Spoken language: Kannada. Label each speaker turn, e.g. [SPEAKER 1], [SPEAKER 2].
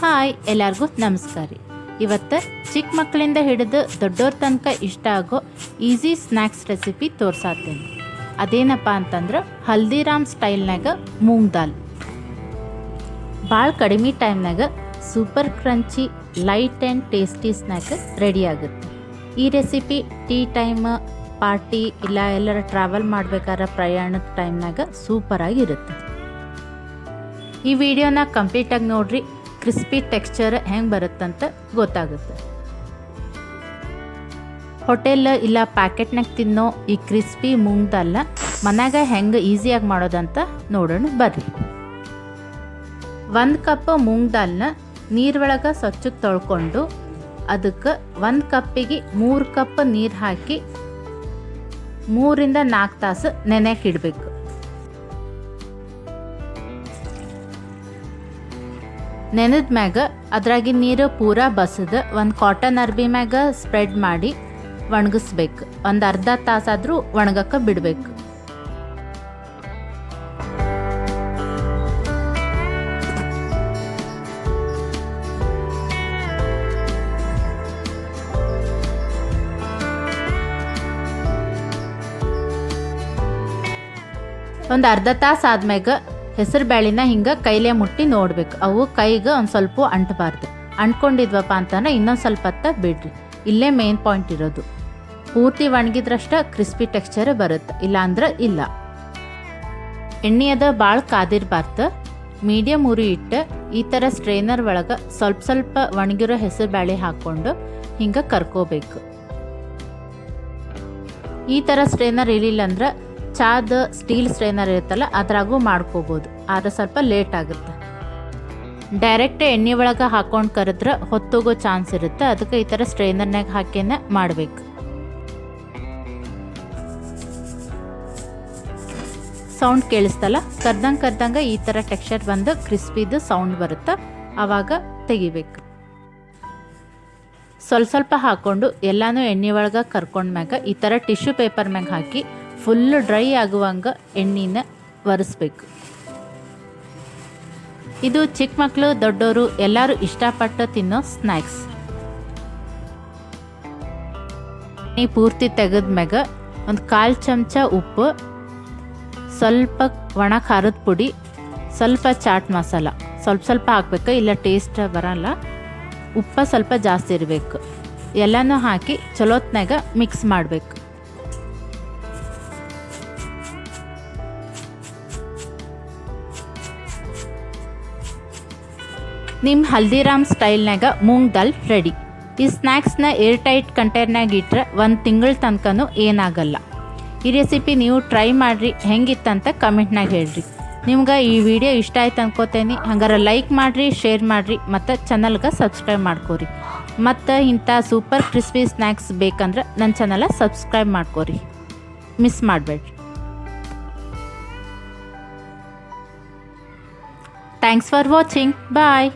[SPEAKER 1] ಹಾಯ್, ಎಲ್ಲರಿಗೂ ನಮಸ್ಕಾರ ರೀ. ಇವತ್ತು ಚಿಕ್ಕ ಮಕ್ಕಳಿಂದ ಹಿಡಿದು ದೊಡ್ಡವ್ರ ತನಕ ಇಷ್ಟ ಆಗೋ ಈಸಿ ಸ್ನ್ಯಾಕ್ಸ್ ರೆಸಿಪಿ ತೋರ್ಸಾತೇನೆ. ಅದೇನಪ್ಪ ಅಂತಂದ್ರೆ ಹಲ್ದಿರಾಮ್ ಸ್ಟೈಲ್ನಾಗ ಮೂಂಗ್ ದಾಲ್. ಭಾಳ ಕಡಿಮೆ ಟೈಮ್ನಾಗ super crunchy, light and tasty snack ready ಆಗುತ್ತೆ. ಈ ರೆಸಿಪಿ ಟೀ ಟೈಮ್, ಪಾರ್ಟಿ, ಇಲ್ಲ ಎಲ್ಲರ ಟ್ರಾವೆಲ್ ಮಾಡಬೇಕಾದ್ರೆ ಪ್ರಯಾಣದ ಟೈಮ್ನಾಗ ಸೂಪರಾಗಿರುತ್ತೆ. ಈ ವಿಡಿಯೋನ ಕಂಪ್ಲೀಟಾಗಿ ನೋಡ್ರಿ. ಕ್ರಿಸ್ಪಿ ಟೆಕ್ಸ್ಚರ್ ಹೆಂಗೆ ಬರುತ್ತಂತ ಗೊತ್ತಾಗುತ್ತೆ. ಹೋಟೆಲ್ ಇಲ್ಲ ಪ್ಯಾಕೆಟ್ನಾಗ ತಿನ್ನೋ ಈ ಕ್ರಿಸ್ಪಿ ಮುಂಗ್ದಲ್ಲ ಮನ್ಯಾಗ ಹೆಂಗೆ ಈಸಿಯಾಗಿ ಮಾಡೋದಂತ ನೋಡೋಣ ಬರ್ರಿ. ಒಂದು ಕಪ್ ಮೂಂಗ್ ದಾಲ್ನ ನೀರೊಳಗೆ ಸ್ವಚ್ಛಕ್ಕೆ ತೊಳ್ಕೊಂಡು ಅದಕ್ಕೆ ಒಂದು ಕಪ್ಪಿಗೆ ಮೂರು ಕಪ್ ನೀರು ಹಾಕಿ ಮೂರಿಂದ ನಾಲ್ಕು ತಾಸು ನೆನೆಯಕ್ಕೆ ಇಡಬೇಕು. ನೆನೆದ ಮ್ಯಾಗ ಅದ್ರಾಗಿನ ನೀರು ಪೂರಾ ಬಸದ ಒಂದು ಕಾಟನ್ ಅರ್ಬಿ ಮ್ಯಾಗ ಸ್ಪ್ರೆಡ್ ಮಾಡಿ ಒಣಗಿಸ್ಬೇಕು. ಒಂದು ಅರ್ಧ ತಾಸಾದರೂ ಒಣಗಕ್ಕೆ ಬಿಡಬೇಕು. ಒಂದು ಅರ್ಧ ತಾಸು ಆದ್ಮ್ಯಾಗ ಹೆಸರು ಬ್ಯಾಳಿನ ಹಿಂಗೆ ಕೈಲೇ ಮುಟ್ಟಿ ನೋಡ್ಬೇಕು. ಅವು ಕೈಗೆ ಒಂದು ಸ್ವಲ್ಪ ಅಂಟಬಾರ್ದು. ಅಂಟ್ಕೊಂಡಿದ್ವಪ್ಪ ಅಂತಂದ್ರೆ ಇನ್ನೊಂದು ಸ್ವಲ್ಪ ಹತ್ತ ಬಿಡ್ರಿ. ಇಲ್ಲೇ ಮೇನ್ ಪಾಯಿಂಟ್ ಇರೋದು. ಪೂರ್ತಿ ಒಣಗಿದ್ರಷ್ಟ ಕ್ರಿಸ್ಪಿ ಟೆಕ್ಸ್ಚರ್ ಬರುತ್ತೆ, ಇಲ್ಲಾಂದ್ರೆ ಇಲ್ಲ. ಎಣ್ಣೆ ಅದ ಭಾಳ ಕಾದಿರಬಾರ್ದು ಮೀಡಿಯಮ್ ಉರಿ ಇಟ್ಟು, ಈ ಥರ ಸ್ಟ್ರೈನರ್ ಒಳಗೆ ಸ್ವಲ್ಪ ಸ್ವಲ್ಪ ಒಣಗಿರೋ ಹೆಸರು ಬ್ಯಾಳೆ ಹಾಕ್ಕೊಂಡು ಹಿಂಗೆ ಕರ್ಕೋಬೇಕು. ಈ ಥರ ಸ್ಟ್ರೈನರ್ ಇರಲಿಲ್ಲ ಅಂದ್ರೆ ಚಾದ ಸ್ಟೀಲ್ ಸ್ಟ್ರೈನರ್ ಇರುತ್ತಲ್ಲ, ಅದ್ರಾಗೂ ಮಾಡ್ಕೋಬೋದು. ಆದ್ರೆ ಸ್ವಲ್ಪ ಲೇಟ್ ಆಗುತ್ತೆ. ಡೈರೆಕ್ಟ್ ಎಣ್ಣೆ ಒಳಗೆ ಹಾಕೊಂಡು ಕರೆದ್ರೆ ಹೊತ್ತೋಗೋ ಚಾನ್ಸ್ ಇರುತ್ತೆ. ಅದಕ್ಕೆ ಈ ಥರ ಸ್ಟ್ರೈನರ್ನಾಗ ಹಾಕಿನೇ ಮಾಡಬೇಕು. ಸೌಂಡ್ ಕೇಳಿಸ್ತಲ್ಲ, ಕರ್ದಂಗೆ ಕರ್ದಂಗೆ ಈ ಥರ ಟೆಕ್ಸ್ಚರ್ ಬಂದು ಕ್ರಿಸ್ಪಿದು ಸೌಂಡ್ ಬರುತ್ತೆ. ಆವಾಗ ತೆಗಿಬೇಕು. ಸ್ವಲ್ಪ ಸ್ವಲ್ಪ ಹಾಕ್ಕೊಂಡು ಎಲ್ಲನೂ ಎಣ್ಣೆ ಒಳಗೆ ಕರ್ಕೊಂಡ್ಮ್ಯಾಗ ಈ ಥರ ಟಿಶ್ಯೂ ಪೇಪರ್ ಮ್ಯಾಗ ಹಾಕಿ ಫುಲ್ ಡ್ರೈ ಆಗುವಂಗೆ ಎಣ್ಣೆನ ಒರೆಸ್ಬೇಕು. ಇದು ಚಿಕ್ಕ ಮಕ್ಕಳು ದೊಡ್ಡವರು ಎಲ್ಲರೂ ಇಷ್ಟಪಟ್ಟು ತಿನ್ನೋ ಸ್ನ್ಯಾಕ್ಸ್ ನೀ ಪೂರ್ತಿ ತೆಗೆದ್ಮ್ಯಾಗ ಒಂದು ಕಾಲು ಚಮಚ ಉಪ್ಪು, ಸ್ವಲ್ಪ ಒಣ ಖಾರದ ಪುಡಿ, ಸ್ವಲ್ಪ ಚಾಟ್ ಮಸಾಲ. ಸ್ವಲ್ಪ ಸ್ವಲ್ಪ ಹಾಕ್ಬೇಕು, ಇಲ್ಲ ಟೇಸ್ಟ್ ಬರಲ್ಲ. ಉಪ್ಪ ಸ್ವಲ್ಪ ಜಾಸ್ತಿ ಇರಬೇಕು. ಎಲ್ಲನೂ ಹಾಕಿ ಚಲೋತ್ನಾಗ ಮಿಕ್ಸ್ ಮಾಡಬೇಕು. ನಿಮ್ಮ ಹಲ್ದಿರಾಮ್ ಸ್ಟೈಲ್ನಾಗ ಮೂಂಗ್ ದಾಲ್ ರೆಡಿ ಈ ಸ್ನ್ಯಾಕ್ಸ್ನ ಏರ್ ಟೈಟ್ ಕಂಟೈನರ್ನಾಗ ಇಟ್ಟರೆ ಒಂದು ತಿಂಗಳ ತನಕನೂ ಏನಾಗಲ್ಲ. ಈ ರೆಸಿಪಿ ನೀವು ಟ್ರೈ ಮಾಡಿರಿ, ಹೆಂಗಿತ್ತಂತ ಕಮೆಂಟ್ನಾಗ ಹೇಳ್ರಿ. ನಿಮ್ಗೆ ಈ ವಿಡಿಯೋ ಇಷ್ಟ ಆಯ್ತು ಅನ್ಕೋತೇನೆ, ಹಂಗಾರೆ ಲೈಕ್ ಮಾಡಿರಿ, ಶೇರ್ ಮಾಡಿರಿ, ಮತ್ತು ಚಾನಲ್ಗೆ ಸಬ್ಸ್ಕ್ರೈಬ್ ಮಾಡ್ಕೋರಿ. ಮತ್ತು ಇಂಥ ಸೂಪರ್ ಕ್ರಿಸ್ಪಿ ಸ್ನ್ಯಾಕ್ಸ್ ಬೇಕಂದ್ರೆ ನನ್ನ ಚಾನಲ ಸಬ್ಸ್ಕ್ರೈಬ್ ಮಾಡ್ಕೋರಿ. ಮಿಸ್ ಮಾಡಬೇಡ್ರಿ. Thanks for watching bye